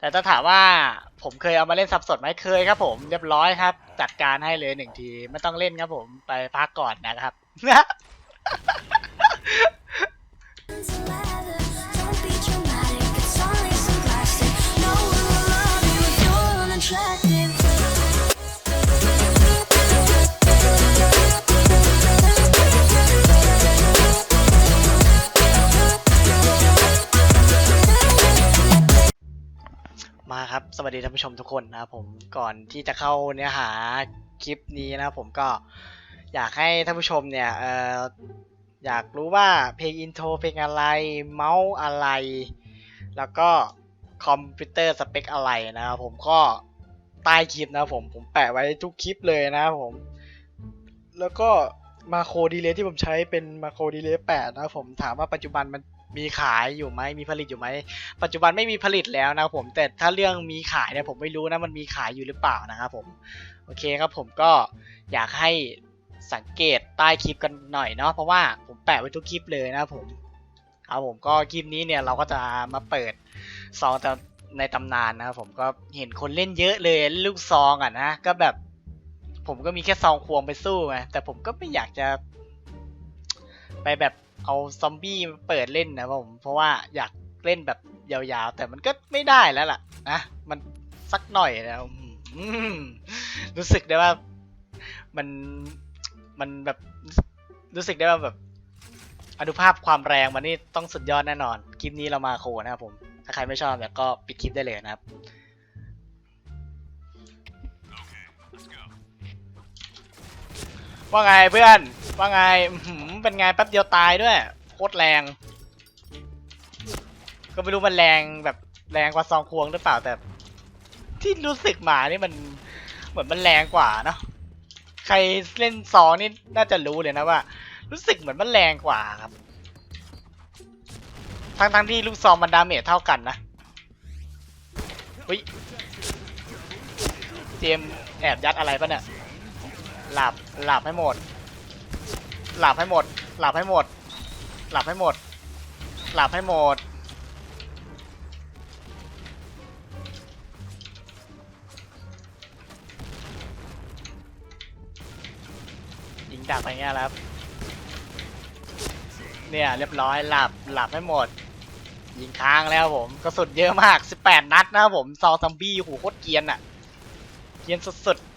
แต่ถ้าถามว่าผมเคยเอามาเล่นสับสดไหมเคยครับผมเรียบร้อยครับ จัดการให้เลยหนึ่งทีไม่ต้องเล่นครับผมไปพักก่อนนะครับ ครับ สวัสดีท่านผู้ชมทุกคนนะครับผมก่อนที่จะเข้าเนื้อหาคลิปนี้นะครับผมก็อยากให้ท่านผู้ชมเนี่ยเอ่ออยากรู้ว่าเพลงอินโทรเพลงอะไรเมาส์อะไร แล้วก็คอมพิวเตอร์สเปคอะไรนะครับผมก็ใต้คลิปนะผมผมแปะไว้ทุกคลิปเลยนะครับผม แล้วก็มาโครดีเลย์ที่ผมใช้เป็นมาโครดีเลย์แปดนะครับผมถามว่าปัจจุบันมัน มีขายอยู่ไหมมีผลิตอยู่ไหมปัจจุบันไม่มีผลิตแล้วนะครับผมแต่ถ้าเรื่องมีขายเนี่ยผมไม่รู้นะมันมีขายอยู่หรือเปล่านะครับผมโอเคครับผมก็อยากให้สังเกตใต้คลิปกันหน่อยเนาะเพราะว่าผมแปะไว้ทุกคลิปเลยนะผมครับผมก็คลิปนี้เนี่ยเราก็จะมาเปิดซองแต่ในตำนานนะครับผมก็เห็นคนเล่นเยอะเลยลูกซองอะนะก็แบบผมก็มีแค่ซองควงไปสู้ไงแต่ผมก็ไม่อยากจะ ไปแบบ เอาซอมบี้มาเปิดเล่นนะผม เพราะว่าอยากเล่นแบบยาวๆ แต่มันก็ไม่ได้แล้วล่ะนะมันสักหน่อยนะอืมรู้สึกได้ว่ามันมันแบบรู้สึกได้ว่าแบบอนุภาพความแรงมันนี่ต้องสุดยอดแน่นอน คลิปนี้เรามาโคนะครับผม ถ้าใครไม่ชอบเนี่ยก็ปิดคลิปได้เลยนะครับ ว่าไงเพื่อน ว่าไงอื้อหือ เป็นไงแป๊บเดียวตายด้วยโคตรแรง ก็ไม่รู้มันแรงแบบแรงกว่าซองควงหรือเปล่าแต่ ที่รู้สึกมานี่มันเหมือนมันแรงกว่าเนาะใครเล่นซองนี่น่าจะรู้เลยนะว่า รู้สึกเหมือนมันแรงกว่าครับ ทั้งๆที่ลูกซองมันดาเมจเท่ากันนะวิเจมแอบยัดอะไรปะเนี่ยหลับหลับให้หมด หลับให้หมด หลับให้หมด หลับให้หมด หลับให้หมด ยิงดักไปเงี้ยครับ เนี่ยเรียบร้อยหลับหลับให้หมด ยิงค้างแล้วผมกระสุนเยอะมาก 18 นัดนะผมซอซัมบี้โหโคตรเกียนอะเกียนสุดๆ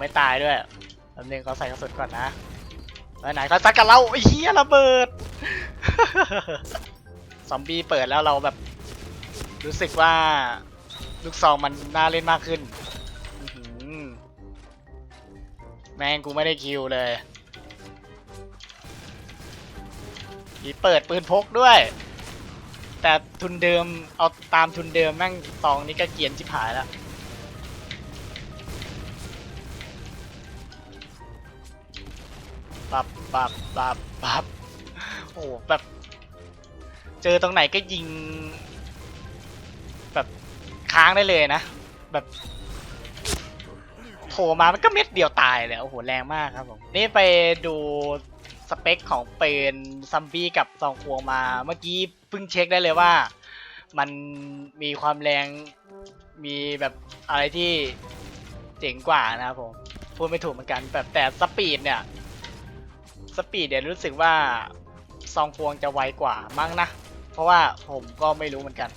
ไม่ตายด้วยแป๊บนึงเขาใส่กระสุนก่อนนะไปไหนเขาซัดกับเราไอ้เหี้ยระเบิด ซอมบี้เปิดแล้วเราแบบ รู้สึกว่าลูกซองมันน่าเล่นมากขึ้น แม่งกูไม่ได้คิวเลยอีเปิดปืนพกด้วย แต่ทุนเดิมเอาตามทุนเดิมแม่งซองนี้ก็เกียนชิบหายแล้ว ปับปับปับปับโอ้โหแบบ เจอตรงไหนก็ยิง แบบค้างได้เลยนะ แบบโผล่มามันก็เม็ดเดียวตายเลยโอ้โหแรงมากครับผม นี่ไปดูสเปคของปืนซัมบี้กับซองควงมาเมื่อกี้เพิ่งเช็คได้เลยว่า มันมีความแรงมีแบบอะไรที่เจ๋งกว่านะครับผม พูดไม่ถูกเหมือนกันแบบแต่สปีดเนี่ย สปีดเดี๋ยวรู้สึกว่าซองควงจะไวกว่ามั้งนะ เพราะว่าผมก็ไม่รู้เหมือนกัน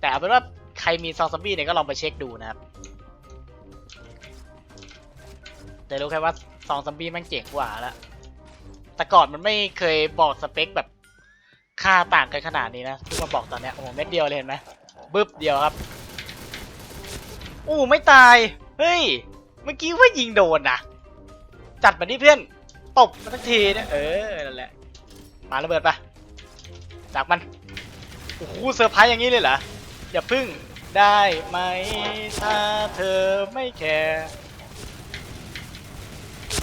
แต่เอาเป็นว่าใครมีซองซัมบี้เนี่ยก็ลองไปเช็คดูนะครับ แต่รู้แค่ว่าซองซัมบี้ม่งเจ๋งกว่าแล้วแต่ก่อนมันไม่เคยบอกสเปคแบบค่าต่างกันขนาดนี้นะเพิ่งมาบอกตอนเนี้ยโอ้โหเม็ดเดียวเลยเห็นไหมบึ๊บเดียวครับ อู้ไม่ตาย เฮ้ย เมื่อกี้ว่ายิงโดนนะจัดมาดิเพื่อน ตบมันสักทีเนี่ยเออนั่นแหละมาระเบิดปะจากมันโอ้โหเซอร์ไพรส์อย่างนี้เลยเหรออย่าพึ่งได้ไหมถ้าเธอไม่แคร์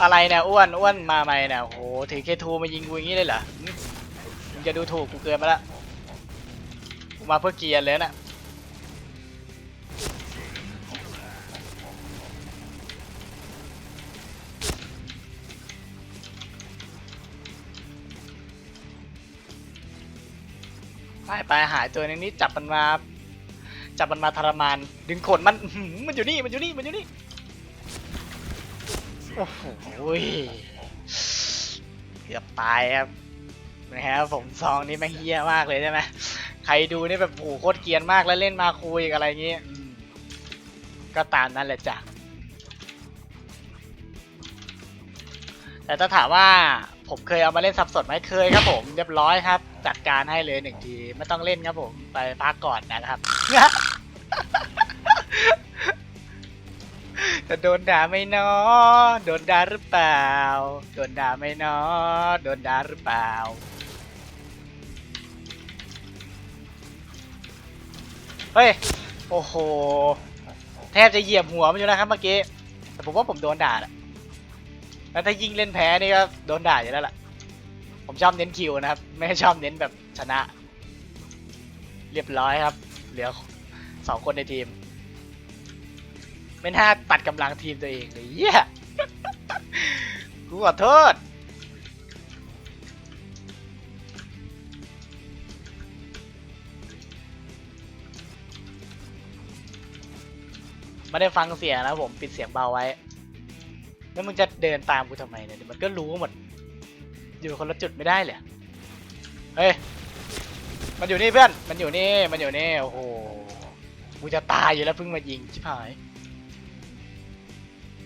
อะไรเนี่ยอ้วนอ้วนมาใหม่เนี่ยโหถือเคทูมายิงกูอย่างนี้เลยเหรอมึงจะดูถูกกูเกินไปละกูมาเพื่อเกียร์เลยนะ ไปหายตัวนึงนี่จับมันมาจับมันมาทรมาน ดึงขนมันมันอยู่นี่มันอยู่นี่มันอยู่นี่โอ้โหเกือบตายครับนะครับผมซองนี้แม่งเฮี้ยมากเลยใช่ไหมใครดูนี่แบบโอ้โคตรเกียนมากแล้วเล่นมาคุยอะไรอย่างงี้อืมก็ตามนั้นแหละจ้ะแต่ถ้าถามว่าผมเคยเอามาเล่นซับสดไหมเคยครับผมเรียบร้อยครับ จัดการให้เลยหนึ่งทีไม่ต้องเล่นครับผมไปพักก่อนนะครับ จะโดนด่าไหม่นอโดนด่าหรือเปล่า โดนด่าไหม่นอโดนด่าหรือเปล่าเฮ้ยโอ้โหแทบจะเหยียบหัวมันอยู่นะครับเมื่อกี้แต่ผมว่าผมโดนด่าแหละแล้วถ้ายิ่งเล่นแพ้นี่ก็โดนด่าอยู่แล้วล่ะ ผมชอบเน้นคิวนะครับ ไม่ชอบเน้นแบบชนะ เรียบร้อยครับ เหลือสองคนในทีม ไม่น่าตัดกำลังทีมตัวเองเลยเหี้ยกูขอโทษไม่ได้ฟังเสียงนะผมปิดเสียงเบาไว้ แล้วมึงจะเดินตามกูทำไมเนี่ยมันก็รู้หมด อยู่คนละจุดไม่ได้เลยเฮ้ย มันอยู่นี่เพื่อน มันอยู่นี่ มันอยู่นี่ โอ้โห กูจะตายอยู่แล้วเพิ่งมายิงชิบหาย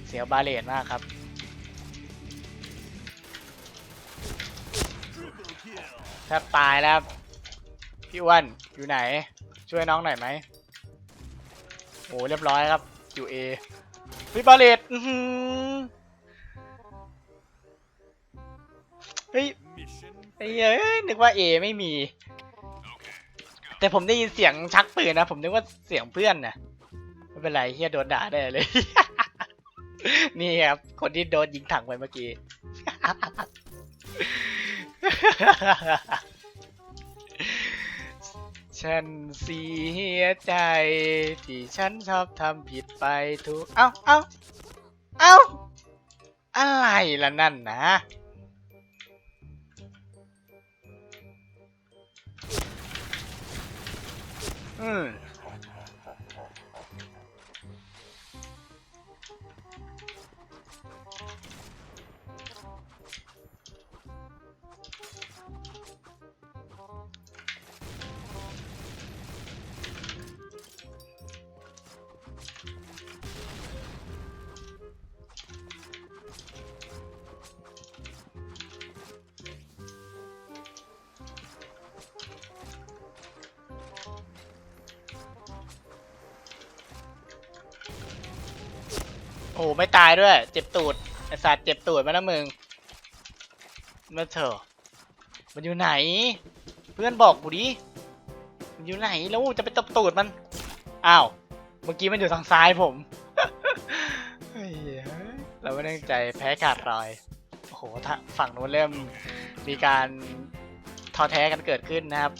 เสียบาเลนมากครับ แทบตายแล้ว พี่อ้วนอยู่ไหน ช่วยน้องหน่อยไหมโอ้เรียบร้อยครับ อยู่เอพี่บาเลต ฮ้ยเอ้ยนึกว่าเอไม่มี แต่ผมได้ยินเสียงชักปืนนะ ผมนึกว่าเสียงเพื่อนนะไม่เป็นไรเฮียโดนด่าได้เลย นี่ครับ คนที่โดนยิงถังไปเมื่อกี้ ฉันเสียใจ ที่ฉันชอบทำผิดไปทุก เอ้า เอ้า เอ้า อะไรล่ะนั่นนะ อื โอ้ไม่ตายด้วย เจ็บตูดไอสัตว์เจ็บตูดมาแล้วมึงมาเถอะมันอยู่ไหน เพื่อนบอกกูดิมันอยู่ไหนแล้วจะไปตบตูดมันอ้าวเมื่อกี้มันอยู่ทางซ้ายผมเราไม่ตั้งใจแพ้ขาดรอยโอ้โหฝั่งนู้นเริ่มมีการท้อแท้กันเกิดขึ้นนะครับ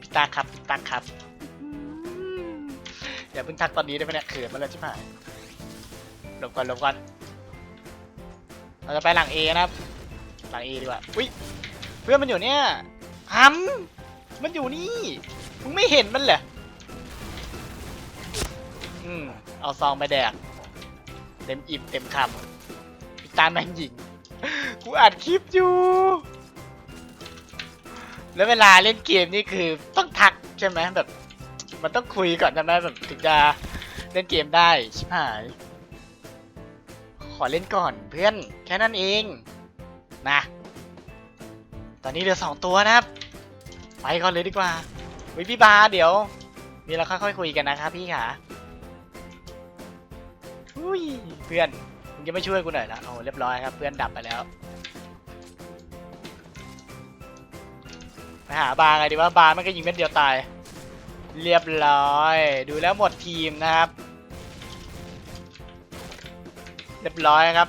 พี่ตาครับพี่ตาครับอย่าเพิ่งทักตอนนี้ได้ไหมเนี่ยเขินมาแล้วใช่ไหม หลบก่อนหลบก่อนเราจะไปหลัง A นะครับ หลัง A ดีกว่าอุ้ยเพื่อนมันอยู่เนี่ยฮัมมันอยู่นี่มึงไม่เห็นมันเหรออืมเอาซองไปแดก เต็มอิ่มเต็มคำพี่ตาแมงหญิง กูอัดคลิปอยู่ แล้วเวลาเล่นเกมนี่คือต้องทักใช่ไหมแบบ มันต้องคุยก่อนใช่ไหมแบบถึงจะเล่นเกมได้ ชิบหาย อเล่นก่อนเพื่อนแค่นั้นเองนะตอนนี้เหลือสองตัวนะครับ ไปก่อนเลยดีกว่าวิพี่บาเดี๋ยว มีเราค่อยๆคุยกันนะครับพี่ขาอุ้ยเพื่อนมึงจะไม่ช่วยกูหน่อยละโอ้เรียบร้อยครับ เพื่อนดับไปแล้วไปหาบาไงดีว่าบามันก็ยิงเม็ดเดียวตาย เรียบร้อย ดูแล้วหมดทีมนะครับ เรียบร้อยครับ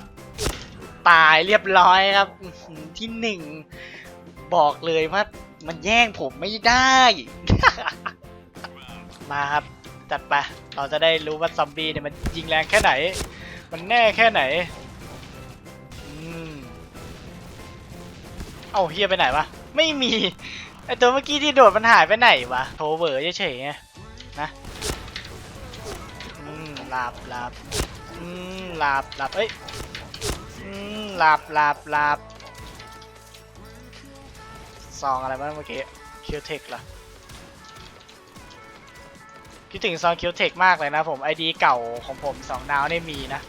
ตายเรียบร้อยครับอื้อหือที่หนึ่งบอกเลยว่ามันแย่งผมไม่ได้ มาครับจัดไป เราจะได้รู้ว่าซอมบี้เนี่ยมันยิงแรงแค่ไหน มันแน่แค่ไหนอืมเอาเฮียไปไหนวะ ไม่มี ไอตัวเมื่อกี้ที่โดดมันหายไปไหนวะ โทรเวอร์เฉยๆไงนะ อืมหลับหลับอืม หลับหลับเอ้ยหลับหลับหลับซองอะไรบ้างเมื่อกี้คิวเทคเหรอคิดถึงซองคิวเทคมากเลยนะผมไอดีเก่าของผมสองดาวนี่มีนะ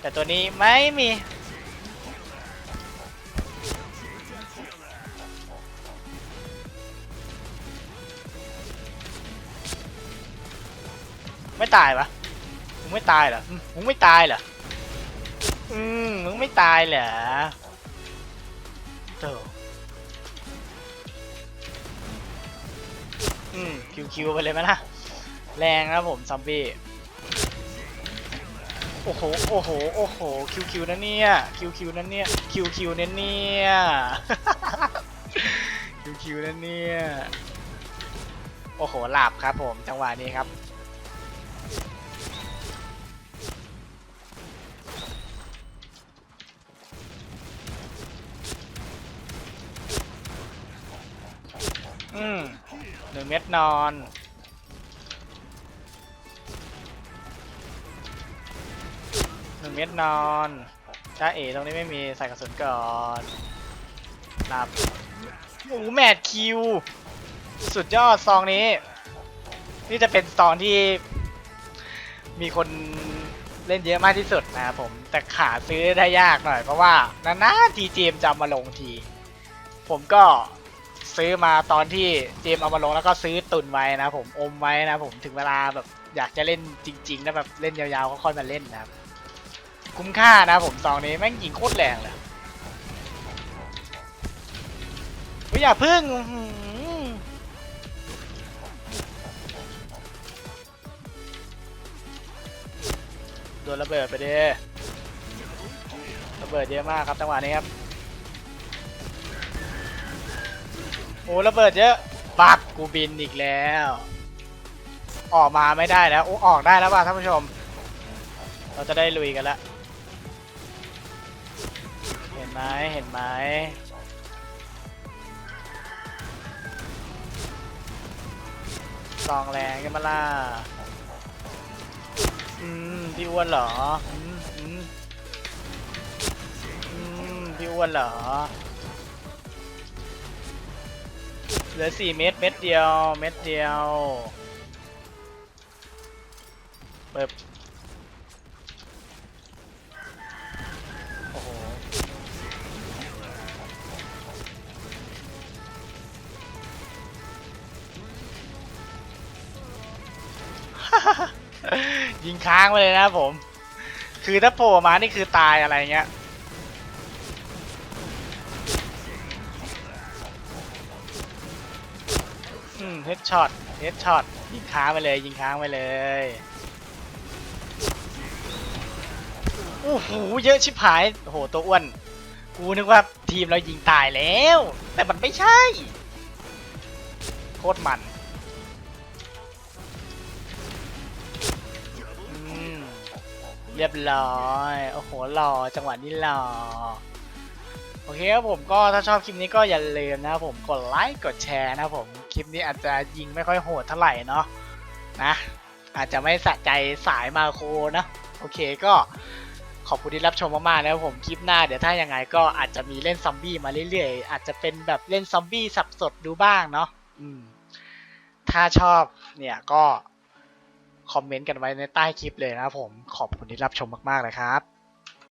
แต่ตัวนี้ไม่มีไม่ตายวะ มึงไม่ตายเหรอ มึงไม่ตายเหรอ อืม มึงไม่ตายเหรอโธ่อืม คิวๆไปเลยไหมล่ะแรงนะผมซอมบี้ โอ้โห โอ้โห โอ้โห คิวๆนะเนี่ย คิวๆนะเนี่ย คิวๆนะเนี่ย คิวๆนะเนี่ย โอ้โหหลับครับผม จังหวะนี้ครับ อืมหนึ่งเม็ดนอน หนึ่งเม็ดนอนจ้าเอ๋ตรงนี้ไม่มีใส่กระสุนก่อนรับโอ้โหแมทคิว สุดยอดซองนี้ นี่จะเป็นซองที่ มีคนเล่นเยอะมากที่สุดนะครับผม แต่ขาซื้อได้ยากหน่อยเพราะว่านานๆทีเจมจะมาลงที ผมก็ ซื้อมาตอนที่เจมเอามาลงแล้วก็ซื้อตุนไว้นะผมอมไว้นะผมถึงเวลาแบบอยากจะเล่นจริงๆนะแบบเล่นยาวๆก็ค่อยมาเล่นนะครับ คุ้มค่านะผมซองนี้แม่งยิงโคตรแรงเลยเฮ้ยอย่าพึ่งโดนระเบิดไปดิระเบิดเยอะมากครับจังหวะนี้ครับ โอ้ระเบิดเยอะปักกูบินอีกแล้ว ออกมาไม่ได้แล้วโอ้ออกได้แล้วป่ะท่านผู้ชม เราจะได้ลุยกันล้วเห็นไหมเห็นไหมซองแรงกันมาล่ะอืมพี่อ้วนเหรออืมอืมอืมพี่อ้วนเหรอ เหลือสี่เม็ดเม็ดเดียวเม็ดเดียวเปิบโอ้โหยิงค้างไปเลยนะผม คือถ้าโผล่มานี่คือตายอะไรเงี้ย เฮดช็อต เฮดช็อต ยิงค้างไปเลย ยิงค้างไปเลย โอ้โห เยอะชิบหาย โอ้โห ตัวอ้วน กูนึกว่าทีมเรายิงตายแล้ว แต่มันไม่ใช่ โคตรมันเรียบร้อย โอ้โหหล่อจังหวะนี้หล่อโอเคครับผมก็ถ้าชอบคลิปนี้ก็อย่าลืมนะครับผมกดไลค์กดแชร์นะครับผม คลิปนี้อาจจะยิงไม่ค่อยโหดเท่าไหร่เนาะนะ อาจจะไม่สะใจสายมาโคนะโอเคก็ขอบคุณที่รับชมมากๆนะครับผมคลิปหน้าเดี๋ยวถ้ายังไงก็อาจจะมีเล่นซอมบี้มาเรื่อยๆ อาจจะเป็นแบบเล่นซอมบี้สับสดดูบ้างเนาะอืม ถ้าชอบเนี่ยก็คอมเมนต์กันไว้ในใต้คลิปเลยนะผมขอบคุณที่รับชมมากๆเลยครับ